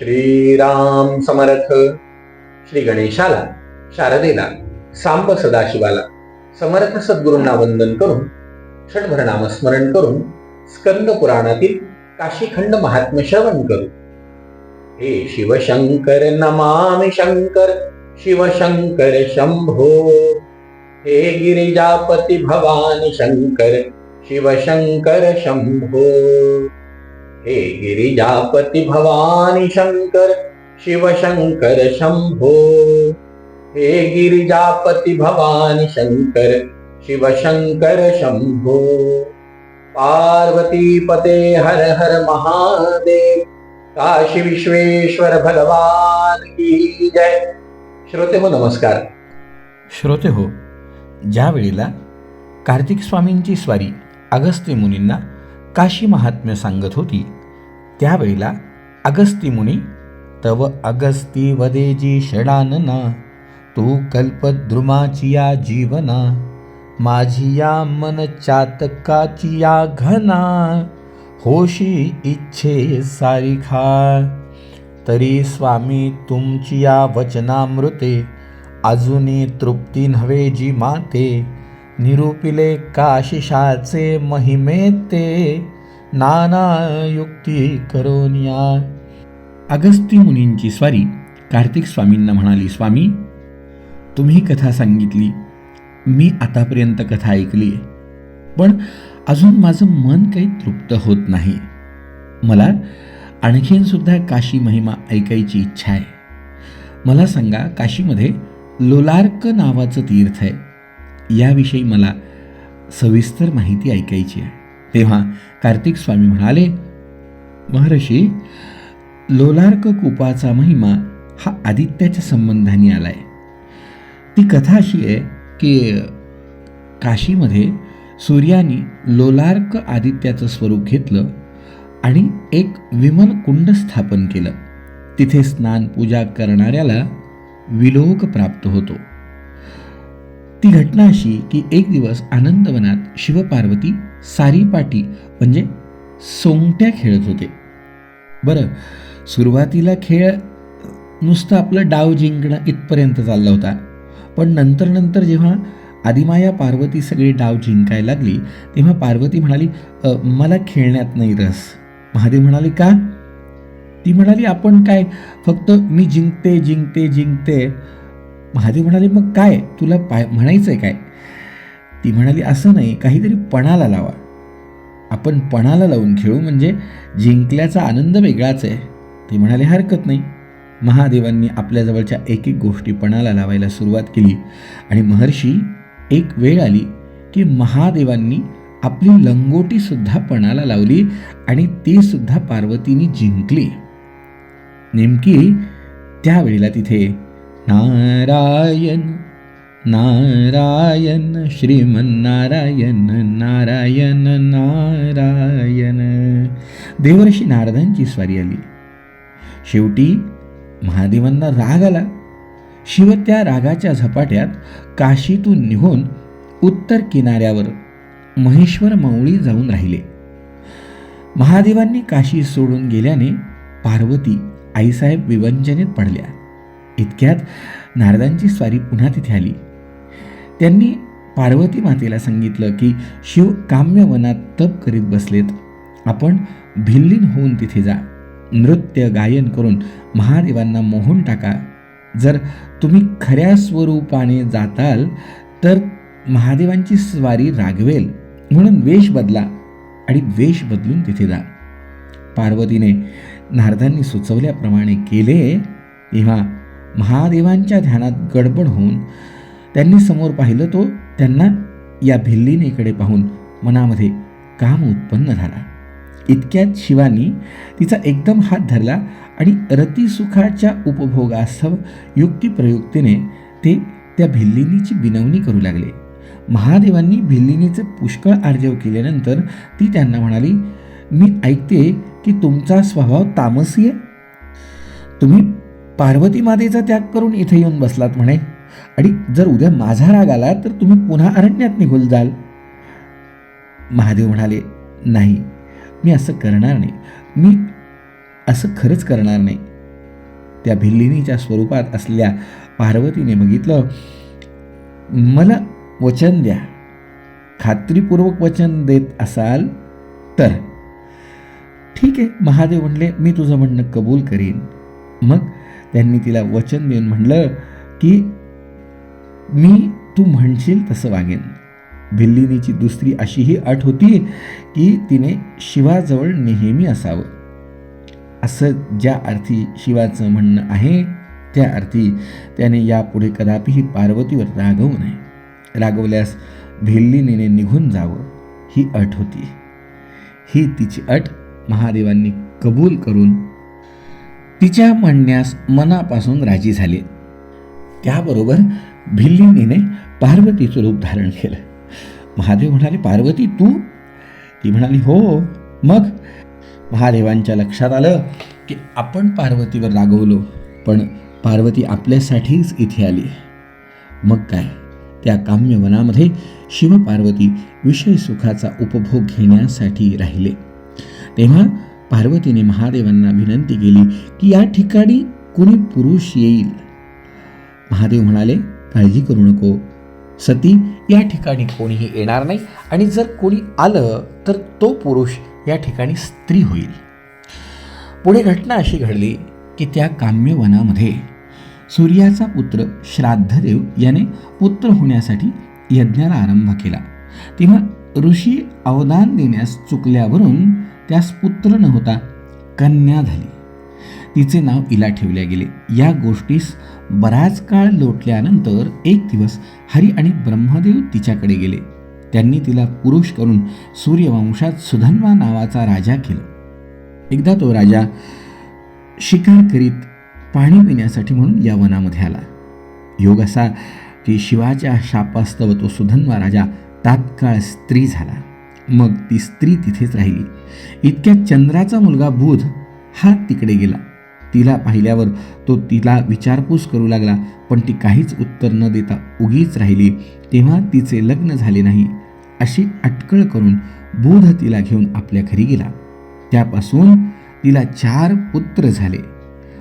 श्रीराम समर्थ श्री गणेशाला शारदेला सांब सदाशिवाला समर्थ सद्गुरूंना वंदन करून षटभर नामस्मरण करून स्कंद पुराणातील काशीखंड महात्म्य श्रवण करू. हे शिवशंकर नमामि शंकर शिवशंकर शंभो. हे गिरिजापती भवानी शंकर शिवशंकर शंभो. हे गिरिजापती भवानी शंकर शिवशंकर शंभो। हे गिरिजापती भवानी शंकर शिवशंकर शंभो। पार्वती पते हर हर महादेव काशी विश्वेश्वर भगवान की जय। श्रोते हो नमस्कार। श्रोते हो ज्या वेळेला कार्तिक स्वामींची स्वारी अगस्त्य मुनींना काशी महात्म्य सांगत होती त्यावेळेला अगस्ती मुनी तव अगस्ती वदेजी षडानना तू कल्पद्रुमाची या जीवना माझी या मन चातकाची या घना होशी इच्छे सारिखा. तरी स्वामी तुमची या वचनामृते अजूनी तृप्ती नव्हे जी माते निरूपिले काशिशाचे महिमे ते नाना युक्ती करोनिया अगस्ती मुनींची स्वारी कार्तिक स्वामींना म्हणाली स्वामी तुम्ही कथा सांगितली. मी आतापर्यंत कथा ऐकली पण अजून माझं मन काही तृप्त होत नाही. मला आणखीन सुद्धा काशी महिमा ऐकायची इच्छा आहे. मला सांगा काशीमध्ये लोलार्क नावाचं तीर्थ आहे. याविषयी मला सविस्तर माहिती ऐकायची आहे. तेव्हा कार्तिक स्वामी म्हणाले महर्षी लोलार्क कुपाचा महिमा हा आदित्याच्या संबंधाने आहे ती कथा अशी आहे की काशीमध्ये सूर्याने लोलार्क आदित्याचं स्वरूप घेतलं आणि एक विमल कुंड स्थापन केलं. तिथे स्नान पूजा करणाऱ्याला विलोक प्राप्त होतो. ती घटना अशी की एक दिवस आनंदवनात शिवपार्वती सारीपाटी म्हणजे सोंगट्या खेळत होते. बरं सुरुवातीला खेळ नुसतं आपलं डाव जिंकणं इथपर्यंत चालला होता. पण नंतर नंतर जेव्हा आदिमाया पार्वती सगळी डाव जिंकायला लागली तेव्हा पार्वती म्हणाली मला खेळण्यात नाही रस. महादेव म्हणाले का? ती म्हणाली आपण काय फक्त मी जिंकते जिंकते जिंकते महादेव म्हणाले मग काय? तुला पाय म्हणायचं आहे काय? ती म्हणाली असं नाही काहीतरी पणाला लावा. आपण पणाला लावून खेळू म्हणजे जिंकल्याचा आनंद वेगळाच आहे. ते म्हणाले हरकत नाही. महादेवांनी आपल्याजवळच्या एक एक गोष्टी पणाला लावायला सुरुवात केली आणि महर्षी एक वेळ आली की महादेवांनी आपली लंगोटीसुद्धा पणाला लावली आणि तीसुद्धा पार्वतीने जिंकली. नेमकी त्यावेळेला तिथे नारायण नारायण श्रीमन्नारायण नारायण नारायण. देवर्षी नारदांची स्वारी आली. शेवटी महादेवांना राग आला. शिव त्या रागाच्या झपाट्यात काशीतून निघून उत्तर किनाऱ्यावर महेश्वर माऊळी जाऊन राहिले. महादेवांनी काशी सोडून गेल्याने पार्वती आईसाहेब विवंचनेत पडल्या. इतक्यात नारदांची स्वारी पुन्हा तिथे आली. त्यांनी पार्वती मातेला सांगितलं की शिव काम्य वनात तप करीत बसलेत. आपण भिल्लीन होऊन तिथे जा. नृत्य गायन करून महादेवांना मोहून टाका. जर तुम्ही खऱ्या स्वरूपाने जाताल तर महादेवांची स्वारी रागवेल. म्हणून वेश बदला आणि वेश बदलून तिथे जा. पार्वतीने नारदांनी सुचवल्याप्रमाणे केले. तेव्हा महादेवांच्या ध्यानात गडबड होऊन त्यांनी समोर पाहिलं तो त्यांना या भिल्लीनेकडे पाहून मनामध्ये काम उत्पन्न झाला. इतक्यात शिवानी तिचा एकदम हात धरला आणि रतिसुखाच्या उपभोगास्तव युक्तिप्रयुक्तीने ते त्या भिल्लिनीची विनवणी करू लागले. महादेवांनी भिल्लिनीचे पुष्कळ आर्जव केल्यानंतर ती त्यांना म्हणाली मी ऐकते की तुमचा स्वभाव तामसी आहे? तुम्ही पार्वती मातेचा त्याग करून इथे येऊन बसलात म्हणे. आणि जर उद्या माझा राग आला तर तुम्ही पुन्हा अरण्यात निघून जाल. महादेव म्हणाले नाही मी असं करणार नाही. मी असं खरंच करणार नाही. त्या भिल्लिनीच्या स्वरूपात असल्या पार्वतीने बघितलं मला वचन द्या. खात्रीपूर्वक वचन देत असाल तर. ठीक आहे महादेव म्हणले मी तुझं म्हणणं कबूल करीन. मग त्यांनी तिला वचन देऊन म्हणलं की मी तू म्हणशील तसं वागेन. भिल्लिनीची दुसरी अशीही अट होती की तिने शिवाजवळ नेहमी असावं. असं ज्या अर्थी शिवाचं म्हणणं आहे त्या अर्थी त्याने यापुढे कदापिही पार्वतीवर रागवू नये. रागवल्यास भिल्लिनीने निघून जावं ही अट होती. ही तिची अट महादेवांनी कबूल करून तिच्या म्हणण्यास मनापासून राजी झाले. त्याबरोबर भिल्लिनीने पार्वतीचं रूप धारण केलं. महादेव म्हणाले पार्वती तू? ती म्हणाली हो. मग महादेवांच्या लक्षात आलं की आपण पार्वतीवर रागवलो पण पार्वती आपल्यासाठीच इथे आली. मग काय? त्या काम्यवनामध्ये शिवपार्वती विषय सुखाचा उपभोग घेण्यासाठी राहिले. तेव्हा पार्वतीने महादेवांना विनंती केली की या ठिकाणी कोणी पुरुष येईल. महादेव म्हणाले काळजी करू नको. सती या ठिकाणी कोणीही येणार नाही. आणि जर कोणी आलं तर तो पुरुष या ठिकाणी स्त्री होईल. पुढे घटना अशी घडली की त्या काम्यवनामध्ये सूर्याचा पुत्र श्राद्धदेव याने पुत्र होण्यासाठी यज्ञाला आरंभ केला. तेव्हा ऋषी अवदान देण्यास चुकल्यावरून त्यास पुत्र न होता कन्या झाली. तिचे नाव इला ठेवले गेले. या गोष्टीस बराच काळ लोटल्यानंतर एक दिवस हरी आणि ब्रह्मदेव तिच्याकडे गेले. त्यांनी तिला पुरुष करून सूर्यवंशात सुधन्वा नावाचा राजा केला. एकदा तो राजा शिकार करीत पाणी पिण्यासाठी म्हणून या वनामध्ये आला. योग असा की शिवाच्या शापास्तव तो सुधन्वा राजा तात्काळ स्त्री झाला. मग ती स्त्री तिथेच राहिली. इतक्या चंद्राचा मुलगा बुध हा तिकडे गेला. तिला पाहिल्यावर तो तिला विचारपूस करू लागला पण ती काहीच उत्तर न देता उगीच राहिली. तेव्हा तिचे लग्न झाले नाही. अशी अटकळ करून बुध तिला घेऊन आपल्या घरी गेला. त्यापासून तिला चार पुत्र झाले.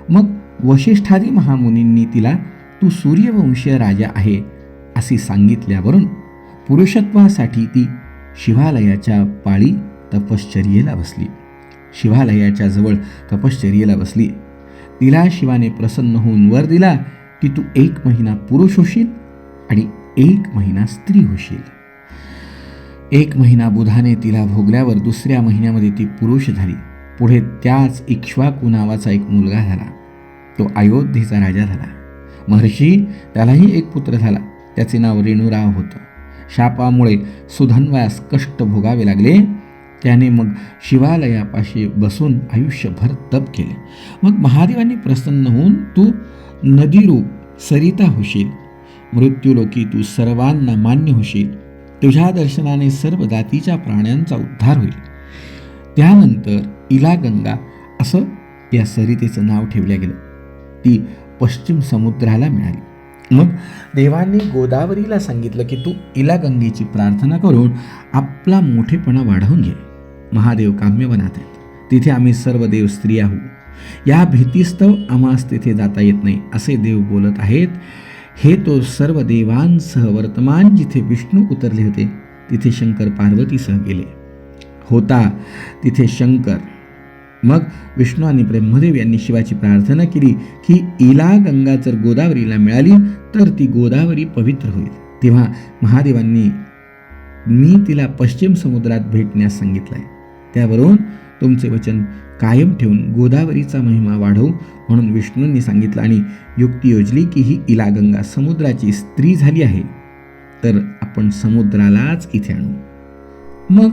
मग वशिष्ठादी महामुनींनी तिला तू सूर्यवंशीय राजा आहे असे सांगितल्यावरून पुरुषत्वासाठी ती शिवालयाच्या पाळी तपश्चर्येला बसली. शिवालयाच्या जवळ तपश्चर्येला बसली. तिला शिवाने प्रसन्न होऊन वर दिला की तू एक महिना पुरुष होशील आणि एक महिना स्त्री होशील. एक महिना बुधाने तिला भोगल्यावर दुसऱ्या महिन्यामध्ये ती पुरुष झाली. पुढे त्याच इक्ष्वाकू नावाचा एक मुलगा झाला. तो अयोध्येचा राजा झाला. महर्षी त्यालाही एक पुत्र झाला. त्याचे नाव रेणुराव होतं. शापामुळे सुधन्वास कष्ट भोगावे लागले. त्याने मग शिवालयापाशी बसून आयुष्यभर तप केले. मग महादेवांनी प्रसन्न होऊन तू नदीरूप सरिता होशील. मृत्यूलोकी तू सर्वांना मान्य होशील. तुझ्या दर्शनाने सर्व जातीच्या प्राण्यांचा उद्धार होईल. त्यानंतर इला गंगा असं या सरितेचं नाव ठेवलं गेलं. ती पश्चिम समुद्राला मिळाली. मग देवांनी गोदावरीला सांगितलं की तू इला गंगेची प्रार्थना करून आपला मोठेपणा वाढवून घे. महादेव काम्यवनात आहेत. तिथे आम्ही सर्व देव स्त्री आहो या भीतीस्तव आम्हास तिथे जाता येत नाही असे देव बोलत आहेत. हे तो सर्व देवांसह वर्तमान जिथे विष्णू उतरले होते तिथे शंकर पार्वतीसह गेले. होता तिथे शंकर. मग विष्णू आणि ब्रह्मदेव यांनी शिवाची प्रार्थना केली की इला गंगा जर गोदावरीला मिळाली तर ती गोदावरी पवित्र होईल. तेव्हा महादेवांनी मी तिला पश्चिम समुद्रात भेटण्यास सांगितलंय. त्यावरून तुमचे वचन कायम ठेवून गोदावरीचा महिमा वाढवू म्हणून विष्णूंनी सांगितलं आणि युक्ती योजली की ही इला गंगा समुद्राची स्त्री झाली आहे तर आपण समुद्रालाच इथे आणू. मग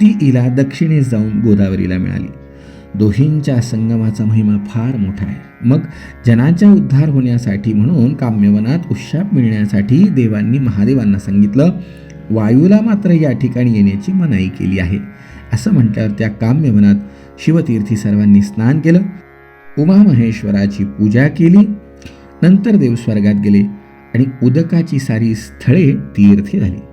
ती इला दक्षिणेस जाऊन गोदावरीला मिळाली. दोहींच्या संगमाचा महिमा फार मोठा आहे. मग जनाचा उद्धार होण्यासाठी म्हणून काम्यवनात उशाप मिळण्यासाठी देवांनी महादेवांना सांगितलं वायूला मात्र या ठिकाणी येण्याची मनाई केली आहे. असं म्हटल्यावर त्या काम्यवनात शिवतीर्थी सर्वांनी स्नान केलं. उमामहेश्वराची पूजा केली. नंतर देव स्वर्गात गेले आणि उदकाची सारी स्थळे तीर्थे झाली.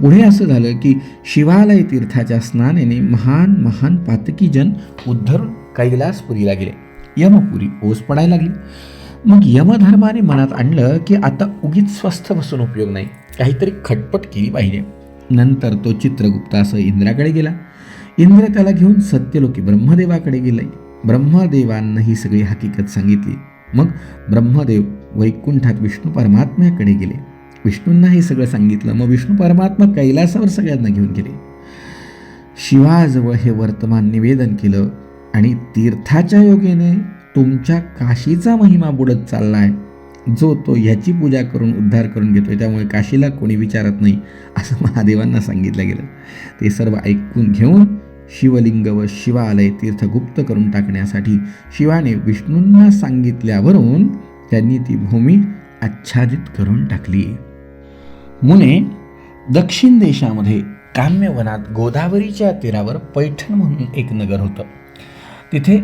पुढे असं झालं की शिवालय तीर्थाच्या स्नानेने महान महान पातकीजन उद्धरून कैलासपुरीला गेले. यमपुरी ओस पडायला लागली. मग यमधर्माने मनात आणलं की आता उगीच स्वस्थ बसून उपयोग नाही. काहीतरी खटपट केली पाहिजे. नंतर तो चित्रगुप्त असं इंद्राकडे गेला. इंद्र त्याला घेऊन सत्यलोकी ब्रह्मदेवाकडे गेले. ब्रह्मदेवांना ही सगळी हकीकत सांगितली. मग ब्रह्मदेव वैकुंठात विष्णू परमात्म्याकडे गेले. विष्णूंना हे सगळं सांगितलं. मग विष्णू परमात्मा कैलासावर सगळ्यांना घेऊन गेले. शिवाजवळ हे वर्तमान निवेदन केलं आणि तीर्थाच्या योगेने तुमच्या काशीचा महिमा बुडत चालला आहे जो तो ह्याची पूजा करून उद्धार करून घेतोय. त्यामुळे काशीला कोणी विचारत नाही असं महादेवांना सांगितलं गेलं. ते सर्व ऐकून घेऊन शिवलिंग व शिवालय तीर्थगुप्त करून टाकण्यासाठी शिवाने विष्णूंना सांगितल्यावरून त्यांनी ती भूमी आच्छादित करून टाकली. मुने दक्षिण देशामध्ये काम्यवनात गोदावरीच्या तीरावर पैठण म्हणून एक नगर होतं. तिथे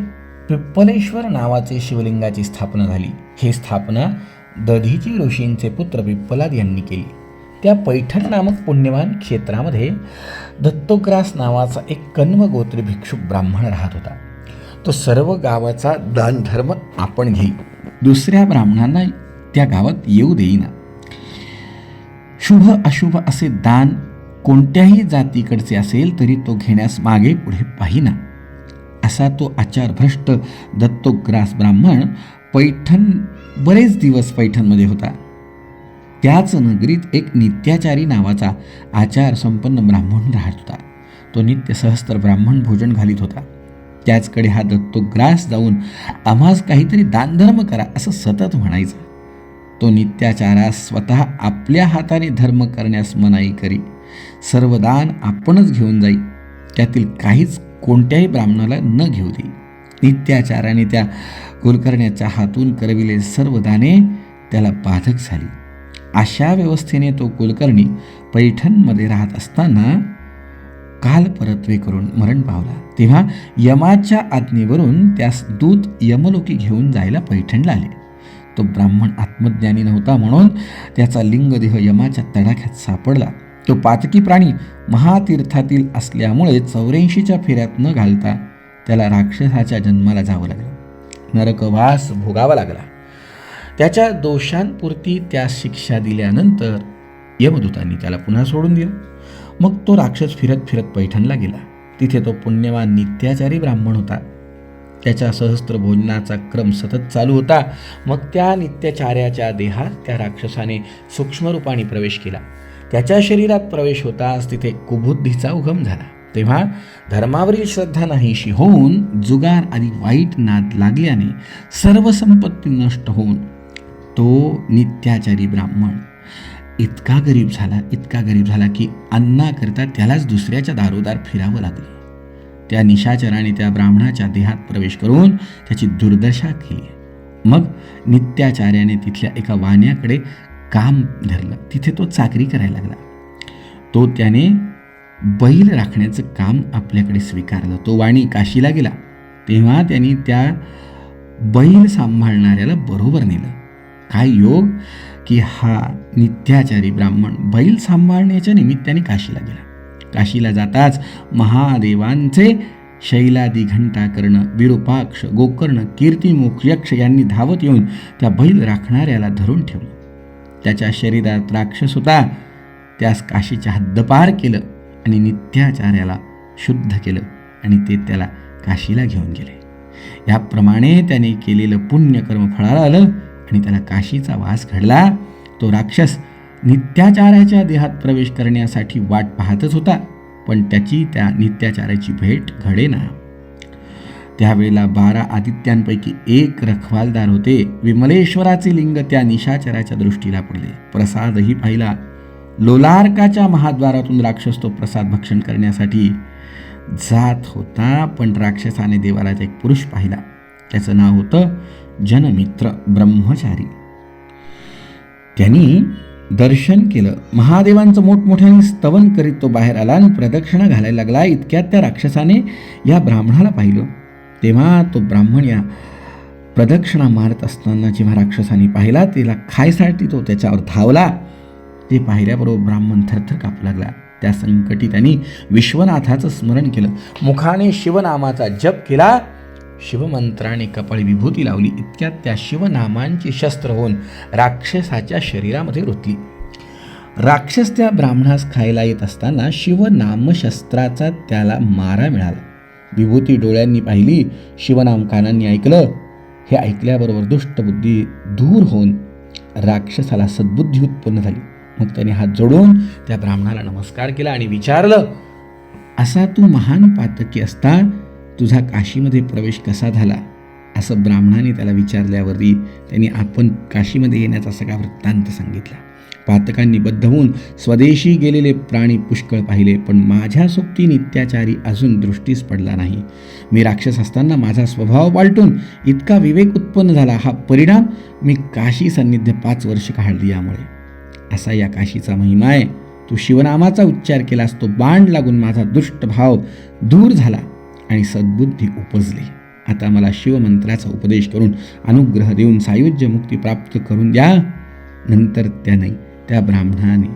पिप्पलेश्वर नावाचे शिवलिंगाची स्थापना झाली. ही स्थापना दधीची ऋषींचे पुत्र पिप्पलाद यांनी केली. त्या पैठण नामक पुण्यवान क्षेत्रामध्ये दत्तोग्रास नावाचा एक कन्वगोत्री भिक्षुक ब्राह्मण राहत होता. तो सर्व गावाचा दानधर्म आपण घेई. दुसऱ्या ब्राह्मणांना त्या गावात येऊ देईना. शुभ अशुभ असे दान कोणत्याही जातीकडचे असेल तरी तो घेण्यास मागे पुढे पाहिना. असा तो आचारभ्रष्ट दत्तोग्रास ब्राह्मण पैठण बरेच दिवस पैठणमध्ये होता. त्याच नगरीत एक नित्याचारी नावाचा आचार संपन्न ब्राह्मण राहत होता. तो नित्य सहस्त्र ब्राह्मण भोजन घालीत होता. त्याचकडे हा दत्तोग्रास जाऊन आम्हास काहीतरी दानधर्म करा असं सतत म्हणायचं. तो नित्याचारास स्वतः आपल्या हाताने धर्म करण्यास मनाई करी. सर्व दान आपणच घेऊन जाई. त्यातील काहीच कोणत्याही ब्राह्मणाला न घेऊ दे. नित्याचाराने त्या कुलकर्ण्याच्या हातून करविले सर्व दाने त्याला बाधक झाली. अशा व्यवस्थेने तो कुलकर्णी पैठणमध्ये राहत असताना काल परत्वे करून मरण पावला. तेव्हा यमाच्या आज्ञेवरून त्यास दूत यमलोकी घेऊन जायला पैठणला आले. तो ब्राह्मण आत्मज्ञानी नव्हता म्हणून त्याचा लिंगदेह यमाच्या तडाख्यात सापडला. तो पातकी प्राणी महातीर्थातील असल्यामुळे चौऱ्याऐंशीच्या फेऱ्यात न घालता त्याला राक्षसाच्या जन्माला जावं लागलं. नरकवास भोगावा लागला. त्याच्या दोषांपुरती त्या शिक्षा दिल्यानंतर यमदूतांनी त्याला पुन्हा सोडून दिलं. मग तो राक्षस फिरत फिरत पैठणला गेला. तिथे तो पुण्यवान नित्याचारी ब्राह्मण होता. त्याच्या सहस्त्र भोजनाचा क्रम सतत चालू होता. मग त्या नित्याचार्याच्या देहात त्या राक्षसाने सूक्ष्मरूपाने प्रवेश केला. त्याच्या शरीरात प्रवेश होताच तिथे कुबुद्धीचा उगम झाला. तेव्हा धर्मावरील श्रद्धा नाहीशी होऊन जुगार आणि वाईट नाद लागल्याने सर्व संपत्ती नष्ट होऊन तो नित्याचारी ब्राह्मण. इतका गरीब झाला इतका गरीब झाला की अन्नाकरता त्यालाच दुसऱ्याच्या दारोदार फिरावं लागलं. त्या निशाचराने त्या ब्राह्मणाच्या देहात प्रवेश करून त्याची दुर्दशा केली. मग नित्याचार्याने तिथल्या एका वाण्याकडे काम धरलं. तिथे तो चाकरी करायला लागला. तो त्याने बैल राखण्याचं काम आपल्याकडे स्वीकारलं. तो वाणी काशीला गेला. तेव्हा त्यांनी त्या बैल सांभाळणाऱ्याला बरोबर नेलं. काय योग? की हा नित्याचारी ब्राह्मण बैल सांभाळण्याच्या निमित्ताने काशीला गेला. काशीला जाताच महादेवांचे शैलादी घंटा कर्ण विरूपाक्ष गोकर्ण कीर्तिमुख यक्ष यांनी धावत येऊन त्या बैल राखणाऱ्याला धरून ठेवलं. त्याच्या शरीरात राक्षस होता. त्यास काशीच्या हद्दपार केलं आणि नित्याचार्याला शुद्ध केलं आणि ते त्याला काशीला घेऊन गेले. याप्रमाणे त्याने केलेलं पुण्यकर्म फळाला आलं आणि त्याला काशीचा वास घडला. तो राक्षस नित्याचाराच्या देहात प्रवेश करण्यासाठी वाट पाहतच होता पण त्याची त्या नित्याचाराची भेट घडेना त्यावेळेला बारा आदित्यांपैकी एक रखवालदार होते. विमलेश्वराचे लिंग त्या निशाचराच्या दृष्टीला पडले. प्रसादही पाहिला. लोलार्काच्या महाद्वारातून राक्षस तो प्रसाद भक्षण करण्यासाठी जात होता पण राक्षसाने देवालाचा एक पुरुष पाहिला. त्याचं नाव होतं जनमित्र ब्रह्मचारी. त्यांनी दर्शन केलं. महादेवांचं मोठमोठ्याने स्तवन करीत तो बाहेर आला आणि प्रदक्षिणा घालायला लागला. इतक्यात त्या राक्षसाने या ब्राह्मणाला पाहिलं. तेव्हा तो ब्राह्मण या प्रदक्षिणा मारत असताना जेव्हा राक्षसाने पाहिला तिला खायसाठी तो त्याच्यावर धावला. ते पाहिल्याबरोबर ब्राह्मण थरथर कापू लागला. त्या संकटी त्यांनी विश्वनाथाचं स्मरण केलं. मुखाने शिवनामाचा जप केला. शिवमंत्राने कपाळी विभूती लावली. इतक्यात त्या शिवनामांची शस्त्र होऊन राक्षसाच्या शरीरामध्ये रुतली. राक्षस त्या ब्राह्मणास खायला येत असताना शिवनामशस्त्राचा त्याला मारा मिळाला. विभूती डोळ्यांनी पाहिली शिवनाम कानांनी ऐकलं. हे ऐकल्याबरोबर दुष्टबुद्धी दूर होऊन राक्षसाला सद्बुद्धी उत्पन्न झाली. मग त्याने हात जोडून त्या ब्राह्मणाला नमस्कार केला आणि विचारलं असा तू महान पातकी असता तुझा काशीमध्ये प्रवेश कसा झाला? असं ब्राह्मणाने त्याला विचारल्यावरती त्यांनी आपण काशीमध्ये येण्याचा सगळा वृत्तांत सांगितला. पातकांनी बद्ध होऊन स्वदेशी गेलेले प्राणी पुष्कळ पाहिले पण माझ्या सोबती नित्याचारी अजून दृष्टीस पडला नाही. मी राक्षस असताना माझा स्वभाव पालटून इतका विवेक उत्पन्न झाला हा परिणाम मी काशी सान्निध्य पाच वर्ष काढली यामुळे. असा या काशीचा महिमा आहे. तू शिवनामाचा उच्चार केलास तो बाण लागून माझा दुष्ट भाव दूर झाला. आणि सद्बुद्धी उपजली. आता मला शिवमंत्राचा उपदेश करून अनुग्रह देऊन सायुज्य मुक्ती प्राप्त करून द्या. नंतर त्याने त्या ब्राह्मणाने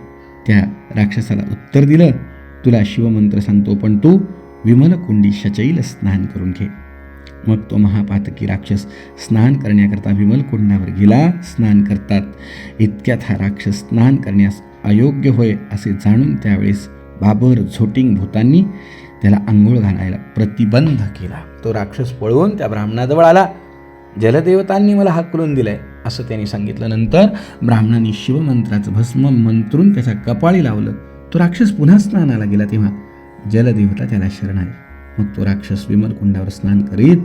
त्या राक्षसाला उत्तर दिलं. तुला शिवमंत्र सांगतो पण तू विमलकुंडी शचैल स्नान करून घे. मग तो महापातकी राक्षस स्नान करण्याकरता विमलकुंडावर गेला. स्नान करतात. इतक्यात हा राक्षस स्नान करण्यास अयोग्य होय असे जाणून त्यावेळेस बाबर झोटिंग भूतांनी त्याला आंघोळ घालायला प्रतिबंध केला. तो राक्षस पळवून त्या ब्राह्मणाजवळ आला. जलदेवतांनी मला हाकलून दिलाय असं त्यांनी सांगितलं नंतर ब्राह्मणांनी शिवमंत्राचं भस्म मंत्रून त्याच्या कपाळी लावलं. तो राक्षस पुन्हा स्नानाला गेला तेव्हा जलदेवता त्याला शरण आली मग तो राक्षस विमल कुंडावर स्नान करीत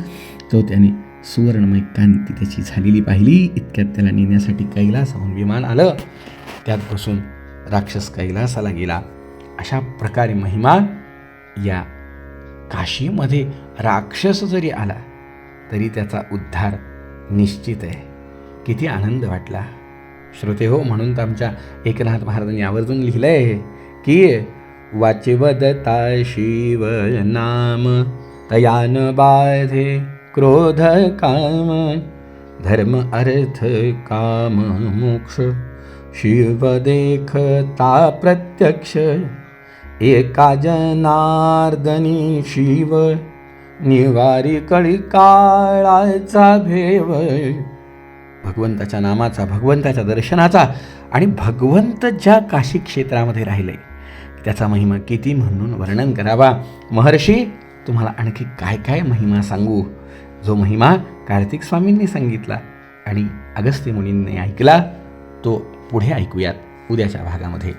तो त्याने सुवर्णमय कांती त्याची झालेली पाहिली. इतक्यात त्याला नेण्यासाठी कैलासाहून विमान आलं. त्यात बसून राक्षस कैलासाला गेला. अशा प्रकारे महिमा या काशीमध्ये राक्षस जरी आला तरी त्याचा उद्धार निश्चित आहे. किती आनंद वाटला. श्रोते हो म्हणून तर आमच्या एकनाथ महाराजांनी आवर्जून लिहिलं आहे की वाचिवदता शिव नाम तयान बाधे क्रोध काम धर्म अर्थ काम मोक्ष शिव देखता प्रत्यक्ष एका जनार्दनी शिव निवारी कळी काळाचा भेव. भगवंताच्या नामाचा भगवंताच्या दर्शनाचा आणि भगवंत ज्या काशी क्षेत्रामध्ये राहिले त्याचा महिमा किती म्हणून वर्णन करावा? महर्षी तुम्हाला आणखी काय काय महिमा सांगू? जो महिमा कार्तिक स्वामींनी सांगितला आणि अगस्त्य मुनींनी ऐकला तो पुढे ऐकूयात उद्याच्या भागामध्ये.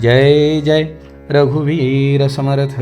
जय जय. रघुवीर समर्थ।